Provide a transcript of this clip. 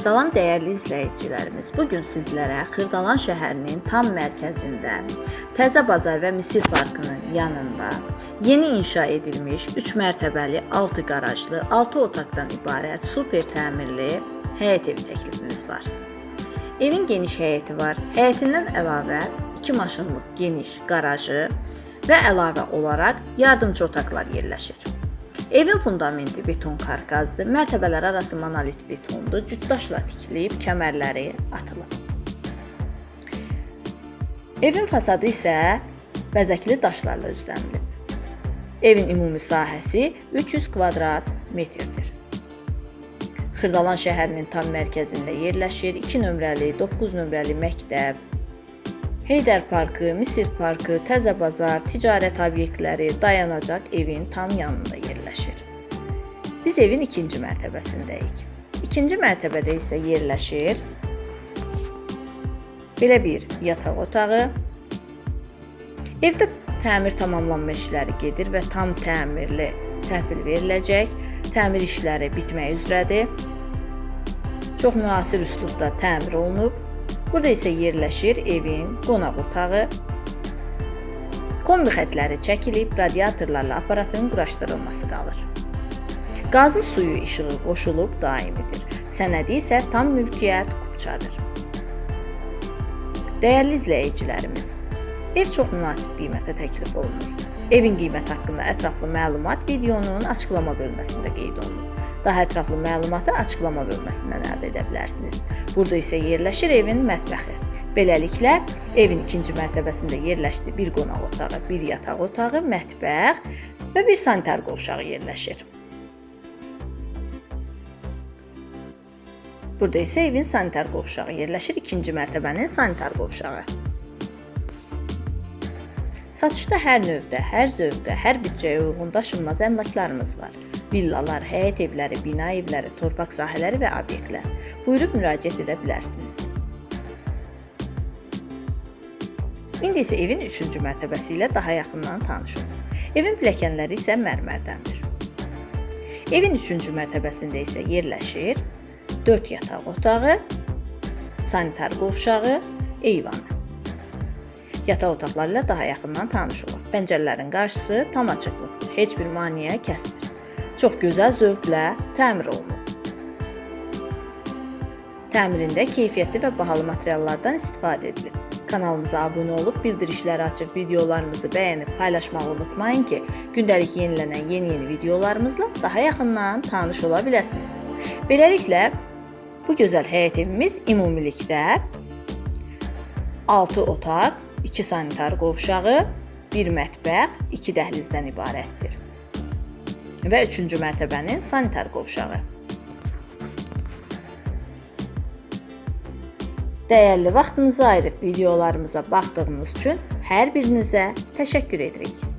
Salam dəyərli izləyicilərimiz. Bu gün sizlərə Xırdalan şəhərinin tam mərkəzində Təzə Bazar və Misir Parkının yanında yeni inşa edilmiş 3 mərtəbəli 6 qarajlı, 6 otaqdan ibarət super təmirli həyət evi təklifimiz var. Evin geniş həyəti var. Həyətindən əlavə 2 maşınlıq geniş qarajı və əlavə olaraq yardımçı otaqlar yerləşir. Evin fundamenti beton karkazdır. Mərtəbələr arası monolit betondur. Cütdaşla tikilib, kəmərləri atılıb. Evin fasadı isə bəzəkli daşlarla üzlənilib. Evin ümumi sahəsi 300 kvadrat metrdir. Xırdalan şəhərinin tam mərkəzində yerləşir. 2 nömrəli, 9 nömrəli məktəb, Heydər Parkı, Misir Parkı, Təzə Bazar, ticarət obyektləri, dayanacaq evin tam yanında yerləşir. Biz evin ikinci mərtəbəsindəyik. İkinci mərtəbədə isə yerləşir belə bir yataq otağı. Evdə təmir tamamlanma işləri gedir və tam təmirli təhvil veriləcək. Təmir işləri bitmək üzrədir. Çox müasir üslubda təmir olunub. Burada isə yerləşir evin qonaq otağı. Kombi xətləri çəkilib, radiatorlarla aparatın quraşdırılması qalır. Qazı suyu işığı qoşulub daimidir. Sənədi isə tam mülkiyyət kupçadır. Dəyərli izləyicilərimiz, ev çox münasib qiymətə təklif olunur. Evin qiyməti haqqında ətraflı məlumat videonun açıqlama bölməsində qeyd olunub. Daha ətraflı məlumatı açıqlama bölməsindən əldə edə bilərsiniz. Burada isə yerləşir evin mətbəxi. Beləliklə, evin ikinci mərtəbəsində yerləşdi bir qonaq otağı, bir yataq otağı, mətbəx və bir sanitar qovşağı yerləşir. Burada isə evin sanitar qovşağı yerləşir, ikinci mərtəbənin sanitar qovşağı. Satışda hər növdə, hər zövqə, hər büdcəyə uyğun daşınmaz əmlaklarımız var. Villalar, həyət evləri, bina evləri, torpaq sahələri və obyektlər. Buyurub müraciət edə bilərsiniz. İndi isə evin 3-cü mərtəbəsi ilə daha yaxından tanış olun. Evin pilləkənləri isə mərmərdəndir. Evin 3-cü mərtəbəsində isə yerləşir 4 yataq otağı, sanitar qovşağı, eyvanı. Yataq otaqları ilə daha yaxından tanış olun. Pəncərələrin qarşısı tam açıqlıqdır. Heç bir maneə kəsmir. Çox gözəl zövqlə təmir olunub. Təmirində keyfiyyətli və bahalı materiallardan istifadə edilib. Kanalımıza abunə olub bildirişləri açıb videolarımızı bəyənib paylaşmağı unutmayın ki, gündəlik yenilənən yeni-yeni videolarımızla daha yaxından tanış ola biləsiniz. Beləliklə bu gözəl həyət evimiz ümumilikdə 6 otaq, 2 sanitar qovşağı, 1 mətbəx, 2 dəhlizdən ibarətdir və 3-cü mərtəbənin sanitar qovşağı. Dəyərli vaxtınızı ayırıb videolarımıza baxdığınız üçün hər birinizə təşəkkür edirik.